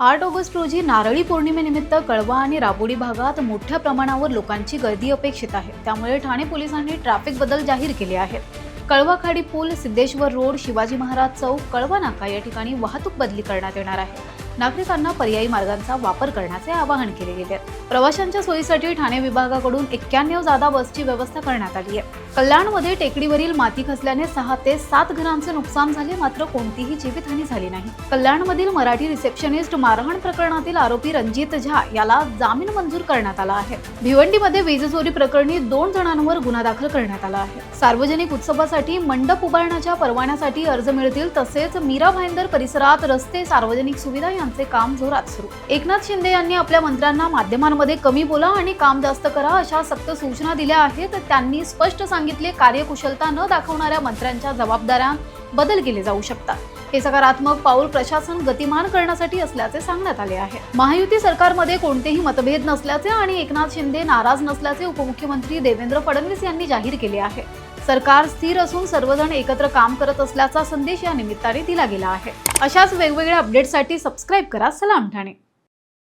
आठ ऑगस्ट रोजी नारळी पौर्णिमेनिमित्त कळवा आणि राबोडी भागात मोठ्या प्रमाणावर लोकांची गर्दी अपेक्षित आहे. त्यामुळे ठाणे पोलिसांनी ट्रॅफिक बदल जाहीर केले आहेत. कळवा खाडी पूल सिद्धेश्वर रोड शिवाजी महाराज चौक कळवा नाका या ठिकाणी वाहतूक बदली करण्यात येणार आहे. नागरिकांना पर्यायी मार्गांचा वापर करण्याचे आवाहन केले गेले. प्रवाशांच्या सोयीसाठी ठाणे विभागाकडून एक्क्याण्णव जादा बसची व्यवस्था करण्यात आली आहे. कल्याणमध्ये टेकडीवरील माती खचल्याने सहा ते सात घरांचे नुकसान झाले मात्र कोणतीही जीवितहानी झाली नाही. कल्याणमधील मराठी रिसेप्शनिस्ट मारहाण प्रकरणातील आरोपी रणजित झा याला जामीन मंजूर करण्यात आला आहे. भिवंडीमध्ये वीज चोरी प्रकरणी दोन जणांवर गुन्हा दाखल करण्यात आला आहे. सार्वजनिक उत्सवासाठी मंडप उभारण्याच्या परवान्यासाठी अर्ज मिळतील तसेच मीरा भाईंदर परिसरात रस्ते सार्वजनिक सुविधा यांचे काम जोरात सुरू. एकनाथ शिंदे यांनी आपल्या मंत्र्यांना माध्यमांमध्ये कमी बोला आणि काम जास्त करा अशा सक्त सूचना दिल्या आहेत. त्यांनी स्पष्ट सांगितलं कार्यकुशलता न दाखवणाऱ्या मंत्र्यांच्या जबाबदाऱ्यात बदल केले जाऊ शकतात. हे सकारात्मक पाऊल प्रशासन गतिमान करण्यासाठी असल्याचे सांगण्यात आले आहे. महायुती सरकारमध्ये कोणतेही मतभेद नसल्याचे आणि एकनाथ शिंदे नाराज नसल्याचे उपमुख्यमंत्री देवेंद्र फडणवीस यांनी जाहीर केले आहे. सरकार स्थिर असून सर्वजण एकत्र काम करत असल्याचा संदेश या निमित्ताने दिला गेला आहे. अशाच वेगवेगळ्या अपडेटसाठी सबस्क्राईब करा. सलाम ठाणे.